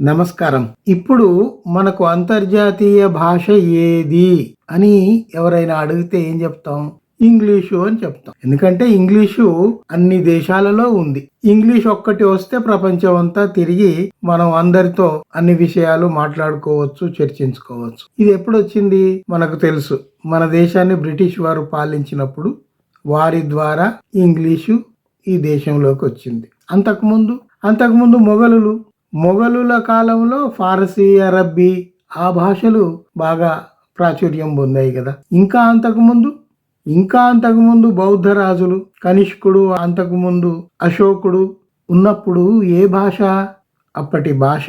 నమస్కారం. ఇప్పుడు మనకు అంతర్జాతీయ భాష ఏది అని ఎవరైనా అడిగితే ఏం చెప్తాం? ఇంగ్లీషు అని చెప్తాం. ఎందుకంటే ఇంగ్లీషు అన్ని దేశాలలో ఉంది. ఇంగ్లీష్ ఒక్కటి వస్తే ప్రపంచం అంతా తిరిగి మనం అందరితో అన్ని విషయాలు మాట్లాడుకోవచ్చు చర్చించుకోవచ్చు. ఇది ఎప్పుడు వచ్చింది మనకు తెలుసు. మన దేశాన్ని బ్రిటిష్ వారు పాలించినప్పుడు వారి ద్వారా ఇంగ్లీషు ఈ దేశంలోకి వచ్చింది. అంతకుముందు? అంతకుముందు మొఘలులు మొఘలుల కాలంలో ఫారసీ అరబ్బీ ఆ భాషలు బాగా ప్రాచుర్యం పొందాయి కదా. ఇంకా అంతకుముందు ఇంకా అంతకుముందు బౌద్ధ రాజులు కనిష్కుడు అంతకుముందు అశోకుడు ఉన్నప్పుడు ఏ భాష? అప్పటి భాష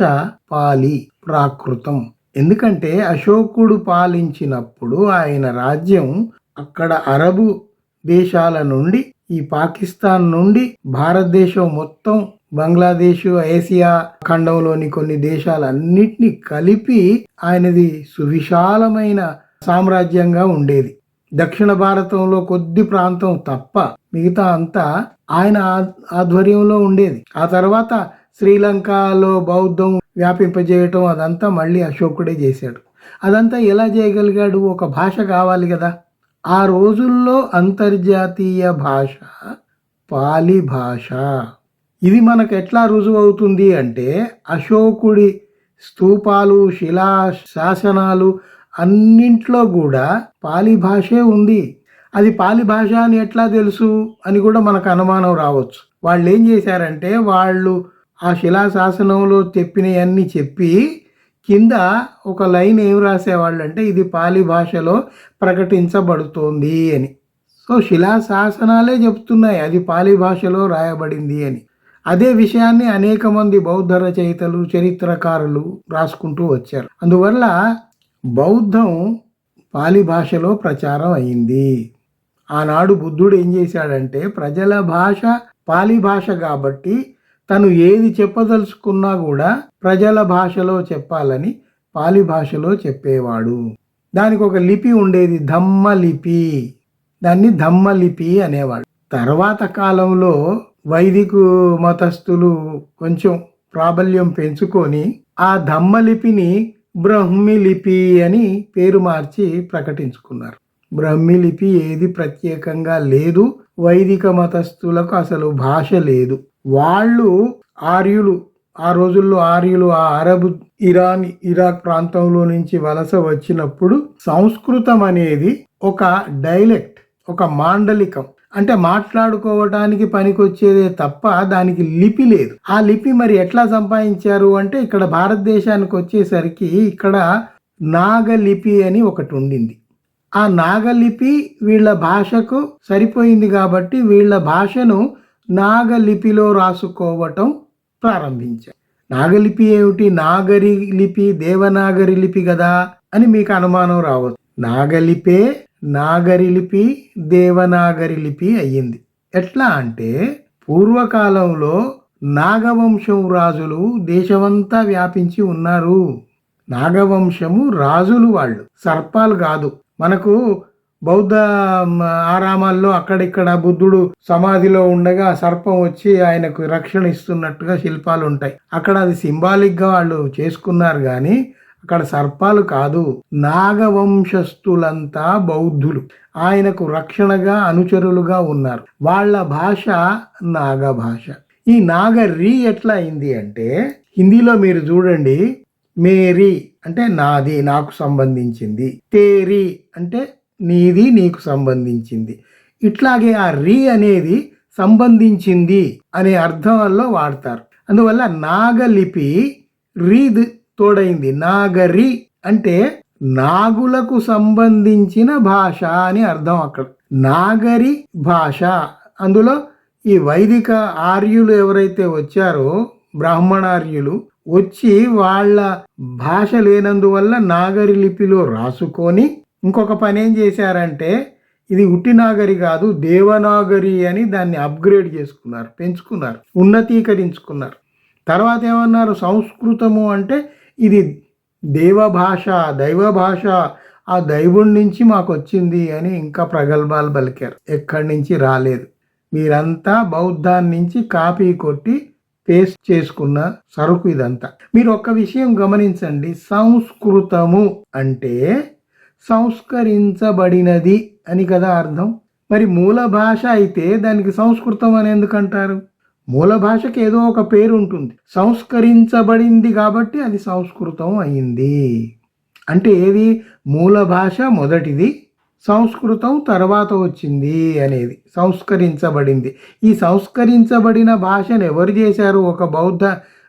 పాలి ప్రాకృతం. ఎందుకంటే అశోకుడు పాలించినప్పుడు ఆయన రాజ్యం అక్కడ అరబు దేశాల నుండి ఈ పాకిస్తాన్ నుండి భారతదేశం మొత్తం బంగ్లాదేశ్ ఏసియా ఖండంలోని కొన్ని దేశాలన్నిటినీ కలిపి ఆయనది సువిశాలమైన సామ్రాజ్యంగా ఉండేది. దక్షిణ భారతంలో కొద్ది ప్రాంతం తప్ప మిగతా అంతా ఆయన ఆ- ఆధ్వర్యంలో ఉండేది. ఆ తర్వాత శ్రీలంకలో బౌద్ధం వ్యాపింపజేయటం అదంతా మళ్ళీ అశోకుడే చేశాడు. అదంతా ఎలా చేయగలిగాడు? ఒక భాష కావాలి కదా. ఆ రోజుల్లో అంతర్జాతీయ భాష పాలి భాష. ఇది మనకు ఎట్లా రుజువు అవుతుంది అంటే అశోకుడి స్తూపాలు శిలా శాసనాలు అన్నింట్లో కూడా పాలి భాషే ఉంది. అది పాలి భాష అని ఎట్లా తెలుసు అని కూడా మనకు అనుమానం రావచ్చు. వాళ్ళు ఏం చేశారంటే వాళ్ళు ఆ శిలా శాసనంలో చెప్పినవన్నీ చెప్పి కింద ఒక లైన్ ఏం రాసేవాళ్ళు అంటే ఇది పాలి భాషలో ప్రకటించబడుతోంది అని. సో శిలా శాసనాలే చెప్తున్నాయి. అది పాలి భాషలో రాయబడింది అని. అదే విషయాన్ని అనేక మంది బౌద్ధ రచయితలు చరిత్రకారులు రాసుకుంటూ వచ్చారు. అందువల్ల బౌద్ధం పాలి భాషలో ప్రచారం అయింది. ఆనాడు బుద్ధుడు ఏం చేశాడంటే ప్రజల భాష పాలి భాష కాబట్టి తను ఏది చెప్పదలుచుకున్నా కూడా ప్రజల భాషలో చెప్పాలని పాలి భాషలో చెప్పేవాడు. దానికి ఒక లిపి ఉండేది ధమ్మ లిపి. దాన్ని ధమ్మ లిపి అనేవాడు. తర్వాత కాలంలో వైదిక మతస్థులు కొంచెం ప్రాబల్యం పెంచుకొని ఆ ధమ్మలిపిని బ్రహ్మి లిపి అని పేరు మార్చి ప్రకటించుకున్నారు. బ్రహ్మి లిపి ఏది ప్రత్యేకంగా లేదు వైదిక మతస్థులకు అసలు భాష లేదు. వాళ్ళు ఆర్యులు ఆ రోజుల్లో ఆర్యులు ఆ అరబ్ ఇరాన్ ఇరాక్ ప్రాంతంలో నుంచి వలస వచ్చినప్పుడు సంస్కృతం అనేది ఒక డైలెక్ట్ ఒక మాండలికం. అంటే మాట్లాడుకోవటానికి పనికొచ్చేదే తప్ప దానికి లిపి లేదు. ఆ లిపి మరి ఎట్లా సంపాదించారు అంటే ఇక్కడ భారతదేశానికి వచ్చేసరికి ఇక్కడ నాగలిపి అని ఒకటి ఉండింది. ఆ నాగలిపి వీళ్ళ భాషకు సరిపోయింది కాబట్టి వీళ్ళ భాషను నాగలిపిలో రాసుకోవటం ప్రారంభించారు. నాగలిపి ఏమిటి? నాగరి లిపి దేవనాగరి లిపి కదా అని మీకు అనుమానం రావచ్చు. నాగలిపే నాగరి లిపి దేవనాగరి లిపి అయ్యింది. ఎట్లా అంటే పూర్వకాలంలో నాగవంశం రాజులు దేశమంతా వ్యాపించి ఉన్నారు. నాగవంశము రాజులు వాళ్ళు సర్పాలు కాదు. మనకు బౌద్ధ ఆరామాల్లో అక్కడిక్కడ బుద్ధుడు సమాధిలో ఉండగా సర్పం వచ్చి ఆయనకు రక్షణ ఇస్తున్నట్టుగా శిల్పాలు ఉంటాయి అక్కడ అది సింబాలిక్గా వాళ్ళు చేసుకున్నారు కానీ అక్కడ సర్పాలు కాదు నాగవంశస్థులంతా బౌద్ధులు. ఆయనకు రక్షణగా అనుచరులుగా ఉన్నారు. వాళ్ళ భాష నాగ భాష ఈ నాగరి ఎట్లా అయింది అంటే హిందీలో మీరు చూడండి మేరీ అంటే నాది నాకు సంబంధించింది. తేరి అంటే నీది నీకు సంబంధించింది. ఇట్లాగే ఆ రీ అనేది సంబంధించింది అనే అర్థంలో వాడతారు. అందువల్ల నాగలిపి రీద్ తోడైంది. నాగరి అంటే నాగులకు సంబంధించిన భాష అని అర్థం అక్కడ. నాగరి భాష. అందులో ఈ వైదిక ఆర్యులు ఎవరైతే వచ్చారో బ్రాహ్మణార్యులు వచ్చి వాళ్ళ భాష లేనందువల్ల నాగరి లిపిలో రాసుకొని ఇంకొక పని ఏం చేశారంటే ఇది ఉట్టి నాగరి కాదు దేవనాగరి అని దాన్ని అప్గ్రేడ్ చేసుకున్నారు పెంచుకున్నారు ఉన్నతీకరించుకున్నారు. తర్వాత ఏమన్నారు? సంస్కృతము అంటే ఇది దేవ భాష దైవ భాష ఆ దైవుడి నుంచి మాకు వచ్చింది అని ఇంకా ప్రగల్భాలు పలికారు. ఎక్కడి నుంచి రాలేదు. మీరంతా బౌద్ధాన్ని నుంచి కాపీ కొట్టి పేస్ట్ చేసుకున్న సరుకు ఇదంతా. మీరు ఒక్క విషయం గమనించండి. సంస్కృతము అంటే సంస్కరించబడినది అని కదా అర్థం. మరి మూల భాష అయితే దానికి సంస్కృతం అని ఎందుకంటారు? మూల భాషకి ఏదో ఒక పేరు ఉంటుంది. సంస్కరించబడింది కాబట్టి అది సంస్కృతం అయింది. అంటే ఏది? మూల భాష మొదటిది సంస్కృతం తర్వాత వచ్చింది అనేది సంస్కరించబడింది. ఈ సంస్కరించబడిన భాషను ఎవరు చేశారు? ఒక బౌద్ధ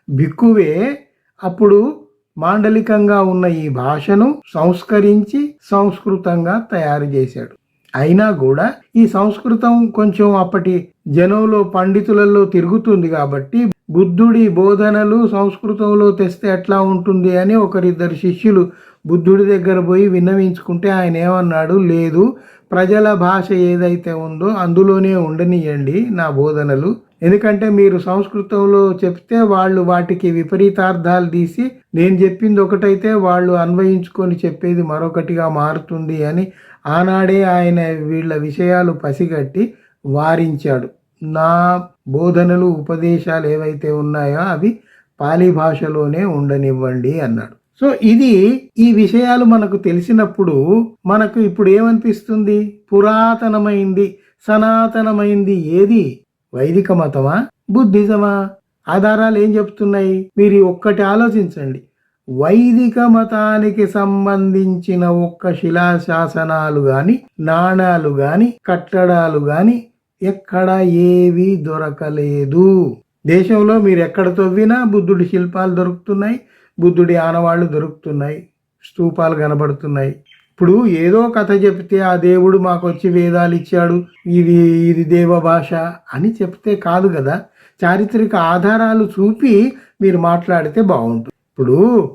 భిక్కువే అప్పుడు మాండలికంగా ఉన్న ఈ భాషను సంస్కరించి సంస్కృతంగా తయారు చేశాడు. అయినా కూడా ఈ సంస్కృతం కొంచెం అప్పటి జనంలో పండితులలో తిరుగుతుంది కాబట్టి బుద్ధుడి బోధనలు సంస్కృతంలో తెస్తే ఎట్లా ఉంటుంది అని ఒకరిద్దరు శిష్యులు బుద్ధుడి దగ్గర పోయి విన్నవించుకుంటే ఆయన ఏమన్నాడు? లేదు. ప్రజల భాష ఏదైతే ఉందో అందులోనే ఉండనియండి నా బోధనలు. ఎందుకంటే మీరు సంస్కృతంలో చెప్తే వాళ్ళు వాటికి విపరీతార్థాలు తీసి నేను చెప్పింది ఒకటైతే వాళ్ళు అన్వయించుకొని చెప్పేది మరొకటిగా మారుతుంది అని ఆనాడే ఆయన వీళ్ళ విషయాలు పసిగట్టి వారించాడు. నా బోధనలు ఉపదేశాలు ఏవైతే ఉన్నాయో అవి పాలీ భాషలోనే ఉండనివ్వండి అన్నాడు. సో ఇది ఈ విషయాలు మనకు తెలిసినప్పుడు మనకు ఇప్పుడు ఏమనిపిస్తుంది? పురాతనమైంది సనాతనమైంది ఏది? వైదిక మతమా? బుద్ధిజమా? ఆధారాలు ఏం చెప్తున్నాయి? మీరు ఒక్కటి ఆలోచించండి. వైదిక మతానికి సంబంధించిన ఒక్క శిలాశాసనాలు గాని నాణాలు గాని కట్టడాలు గాని ఎక్కడ ఏవి దొరకలేదు. దేశంలో మీరు ఎక్కడ తవ్వినా బుద్ధుడి శిల్పాలు దొరుకుతున్నాయి బుద్ధుడి ఆనవాళ్ళు దొరుకుతున్నాయి స్తూపాలు కనబడుతున్నాయి. ఇప్పుడు ఏదో కథ చెప్తే ఆ దేవుడు మాకు వచ్చి వేదాలు ఇచ్చాడు ఇది ఇది దేవ భాష అని చెప్తే కాదు కదా. చారిత్రక ఆధారాలు చూపి మీరు మాట్లాడితే బాగుంటుంది. ఇప్పుడు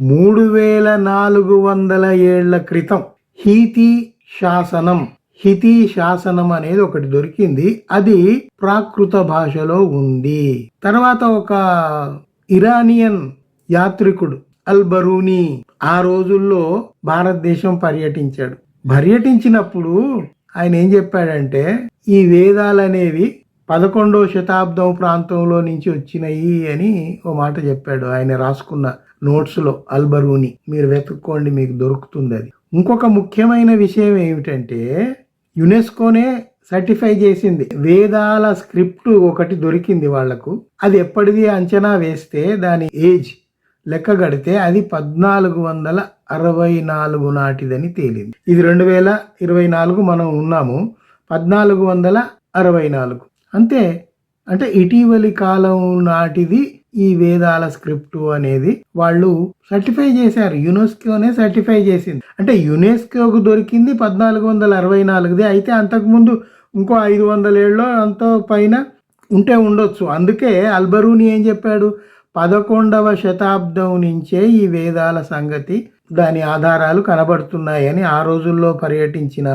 మూడు వేల నాలుగు వందల ఏళ్ళ క్రితం హీతి శాసనం హితి శాసనం అనేది ఒకటి దొరికింది. అది ప్రాకృత భాషలో ఉంది. తర్వాత ఒక ఇరానియన్ యాత్రికుడు అల్బరూని ఆ రోజుల్లో భారతదేశం పర్యటించాడు. పర్యటించినప్పుడు ఆయన ఏం చెప్పాడంటే ఈ వేదాలు అనేవి పదకొండవ శతాబ్దం ప్రాంతంలో నుంచి వచ్చినాయి అని ఓ మాట చెప్పాడు. ఆయన రాసుకున్న నోట్స్లో అల్బరూని మీరు వెతుక్కోండి మీకు దొరుకుతుంది అది. ఇంకొక ముఖ్యమైన విషయం ఏమిటంటే యునెస్కోనే సర్టిఫై చేసింది. వేదాల స్క్రిప్ట్ ఒకటి దొరికింది వాళ్ళకు. అది ఎప్పటిది అంచనా వేస్తే దాని ఏజ్ లెక్క గడితే అది పద్నాలుగు వందల అరవై నాలుగు నాటిదని తేలింది. ఇది రెండు వేల ఇరవై నాలుగు మనం ఉన్నాము. పద్నాలుగు వందల అరవై నాలుగు. అంతే అంటే ఇటీవలి కాలం నాటిది ఈ వేదాల స్క్రిప్ట్ అనేది వాళ్ళు సర్టిఫై చేశారు. యునెస్కోనే సర్టిఫై చేసింది. అంటే యునెస్కోకు దొరికింది పద్నాలుగు వందల అరవై నాలుగుది. అయితే అంతకుముందు ఇంకో ఐదు వందల ఏళ్ళలో అంత పైన ఉంటే ఉండొచ్చు. అందుకే అల్బరూని ఏం చెప్పాడు? పదకొండవ శతాబ్దం నుంచే ఈ వేదాల సంగతి దాని ఆధారాలు కనబడుతున్నాయని ఆ రోజుల్లో పర్యటించిన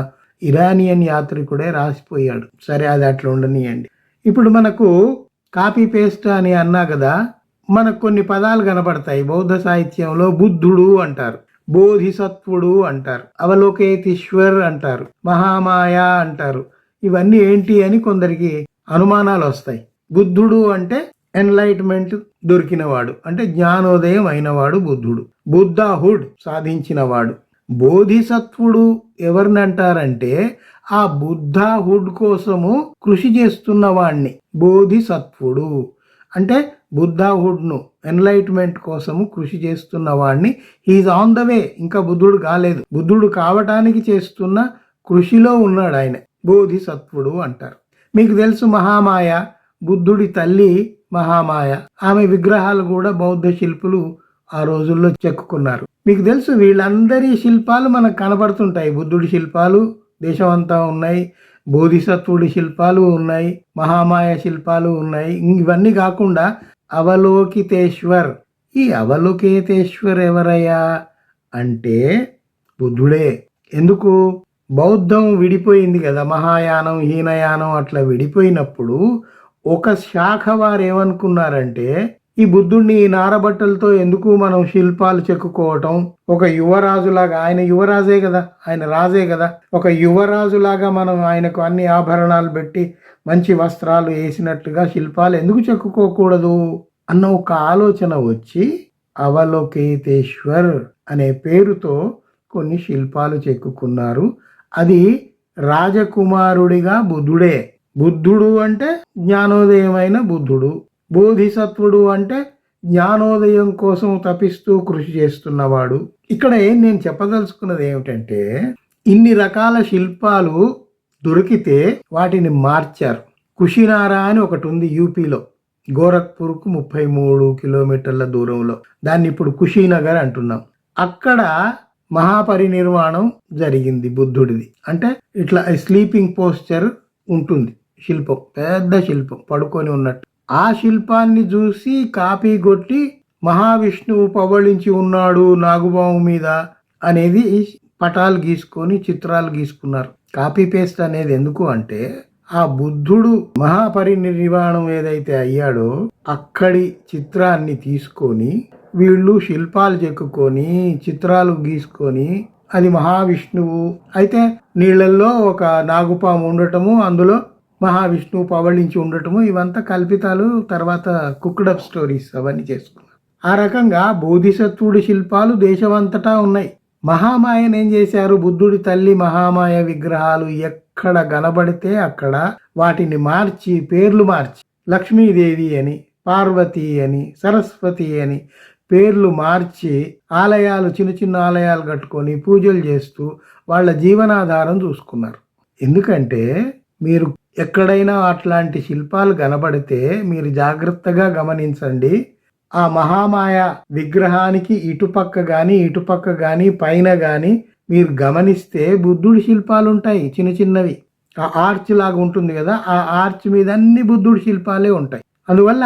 ఇరానియన్ యాత్రికుడే రాసిపోయాడు. సరే అది అట్లా ఉండనియండి. ఇప్పుడు మనకు కాపీ పేస్ట్ అని అన్నా కదా మనకు కొన్ని పదాలు కనబడతాయి. బౌద్ధ సాహిత్యంలో బుద్ధుడు అంటారు బోధిసత్వుడు అంటారు అవలోకేతీశ్వర్ అంటారు మహామాయ అంటారు. ఇవన్నీ ఏంటి అని కొందరికి అనుమానాలు వస్తాయి. బుద్ధుడు అంటే ఎన్లైట్మెంట్ దొరికినవాడు అంటే జ్ఞానోదయం అయినవాడు బుద్ధుడు. బుద్ధహుడ్ సాధించినవాడు. బోధిసత్వుడు ఎవరిని అంటారంటే ఆ బుద్ధహుడ్ కోసము కృషి చేస్తున్న వాణ్ణి. బోధిసత్వుడు. అంటే బుద్ధహుడ్ను ఎన్లైట్మెంట్ కోసము కృషి చేస్తున్న వాణ్ణి. He's on the way. ఇంకా బుద్ధుడు కాలేదు. బుద్ధుడు కావటానికి చేస్తున్న కృషిలో ఉన్నాడు ఆయన. బోధిసత్వుడు అంటారు. మీకు తెలుసు మహామాయ బుద్ధుడి తల్లి మహామాయ. ఆమె విగ్రహాలు కూడా బౌద్ధ శిల్పులు ఆ రోజుల్లో చెక్కుకున్నారు. మీకు తెలుసు వీళ్ళందరి శిల్పాలు మనకు కనబడుతుంటాయి. బుద్ధుడి శిల్పాలు దేశం అంతా ఉన్నాయి. బోధిసత్వుడి శిల్పాలు ఉన్నాయి. మహామాయ శిల్పాలు ఉన్నాయి. ఇవన్నీ కాకుండా అవలోకితేశ్వర్. ఈ అవలోకితేశ్వర్ ఎవరయ్యా? అంటే బుద్ధుడే. ఎందుకు? బౌద్ధం విడిపోయింది కదా. మహాయానం హీనయానం అట్లా విడిపోయినప్పుడు ఒక శాఖ వారు ఏమనుకున్నారంటే ఈ బుద్ధుడిని ఈ నారబట్టలతో ఎందుకు మనం శిల్పాలు చెక్కుకోవటం? ఒక యువరాజులాగా ఆయన యువరాజే కదా ఆయన రాజే కదా. ఒక యువరాజులాగా మనం ఆయనకు అన్ని ఆభరణాలు పెట్టి మంచి వస్త్రాలు వేసినట్టుగా శిల్పాలు ఎందుకు చెక్కుకోకూడదు? అన్న ఒక ఆలోచన వచ్చి అవలోకేతేశ్వర్ అనే పేరుతో కొన్ని శిల్పాలు చెక్కుకున్నారు. అది రాజకుమారుడిగా బుద్ధుడే. బుద్ధుడు అంటే జ్ఞానోదయమైన బుద్ధుడు. బోధిసత్వుడు అంటే జ్ఞానోదయం కోసం తపిస్తూ కృషి చేస్తున్నవాడు. ఇక్కడ ఏం నేను చెప్పదలుచుకున్నది ఏమిటంటే ఇన్ని రకాల శిల్పాలు దొరికితే వాటిని మార్చారు. కుషినారా అని ఒకటి ఉంది యూపీలో గోరఖ్పూర్కు ముప్పై మూడు కిలోమీటర్ల దూరంలో. దాన్ని ఇప్పుడు కుషీనగర్ అంటున్నాం. అక్కడ మహాపరినిర్వాణం జరిగింది బుద్ధుడిది. అంటే ఇట్లా స్లీపింగ్ పోస్చర్ ఉంటుంది శిల్పం పెద్ద శిల్పం పడుకొని ఉన్నట్టు. ఆ శిల్పాన్ని చూసి కాపీ కొట్టి మహావిష్ణువు పవళించి ఉన్నాడు నాగుబాము మీద అనేది పటాలు గీసుకొని చిత్రాలు గీసుకున్నారు. కాపీ పేస్ట్ అనేది ఎందుకు అంటే ఆ బుద్ధుడు మహాపరినిర్వాణం ఏదైతే అయ్యాడో అక్కడి చిత్రాన్ని తీసుకొని వీళ్ళు శిల్పాలు చెక్కుకొని చిత్రాలు గీసుకొని అది మహావిష్ణువు. అయితే నీళ్ళల్లో ఒక నాగుపాము ఉండటము అందులో మహావిష్ణువు పవళించి ఉండటము ఇవంతా కల్పితాలు తర్వాత కుక్డప్ స్టోరీస్ అవన్నీ చేసుకున్నారు ఆ రకంగా బోధిసత్వుడి శిల్పాలు దేశమంతటా ఉన్నాయి. మహామాయను ఏం చేశారు? బుద్ధుడి తల్లి మహామాయ విగ్రహాలు ఎక్కడ కనబడితే అక్కడ వాటిని మార్చి పేర్లు మార్చి లక్ష్మీదేవి అని పార్వతి అని సరస్వతి అని పేర్లు మార్చి ఆలయాలు చిన్న చిన్న ఆలయాలు కట్టుకొని పూజలు చేస్తూ వాళ్ళ జీవనాధారం చూసుకున్నారు. ఎందుకంటే మీరు ఎక్కడైనా అట్లాంటి శిల్పాలు కనబడితే మీరు జాగ్రత్తగా గమనించండి. ఆ మహామాయ విగ్రహానికి ఇటుపక్క కానీ ఇటుపక్క కానీ పైన కానీ మీరు గమనిస్తే బుద్ధుడి శిల్పాలు ఉంటాయి చిన్న చిన్నవి. ఆ ఆర్చ్ లాగా ఉంటుంది కదా ఆ ఆర్చ్ మీద అన్ని బుద్ధుడి శిల్పాలే ఉంటాయి. అందువల్ల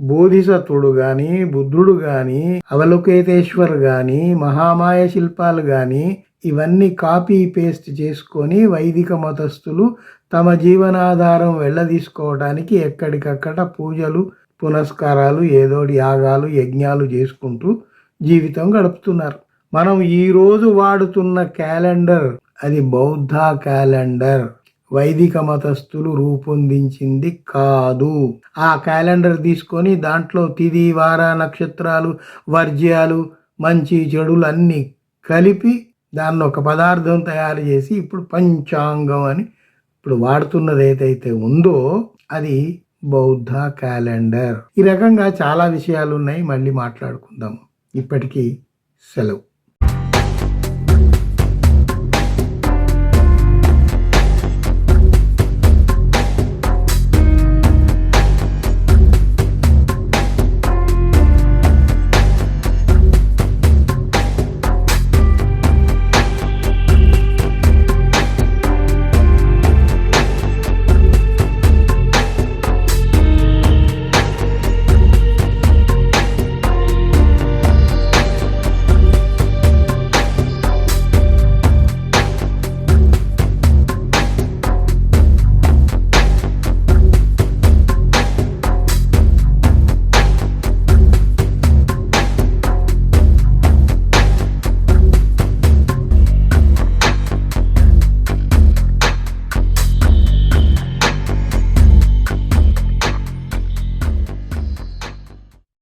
బోధిసత్వుడు కానీ బుద్ధుడు కానీ అవలోకేతేశ్వర్ కానీ మహామాయ శిల్పాలు కానీ ఇవన్నీ కాపీ పేస్ట్ చేసుకొని వైదిక మతస్థులు తమ జీవనాధారం వెళ్ళదీసుకోవడానికి ఎక్కడికక్కడ పూజలు పునస్కారాలు ఏదోటి యాగాలు యజ్ఞాలు చేసుకుంటూ జీవితం గడుపుతున్నారు. మనం ఈరోజు వాడుతున్న క్యాలెండర్ అది బౌద్ధ క్యాలెండర్. వైదిక మతస్థులు రూపొందించింది కాదు. ఆ క్యాలెండర్ తీసుకొని దాంట్లో తిది వార నక్షత్రాలు వర్జ్యాలు మంచి చెడులు అన్నీ కలిపి దాన్ని ఒక పదార్థం తయారు చేసి ఇప్పుడు పంచాంగం అని ఇప్పుడు వాడుతున్నది ఏదైతే ఉందో అది బౌద్ధ క్యాలెండర్. ఈ రకంగా చాలా విషయాలు ఉన్నాయి మళ్ళీ మాట్లాడుకుందాం. ఇప్పటికీ సెలవు.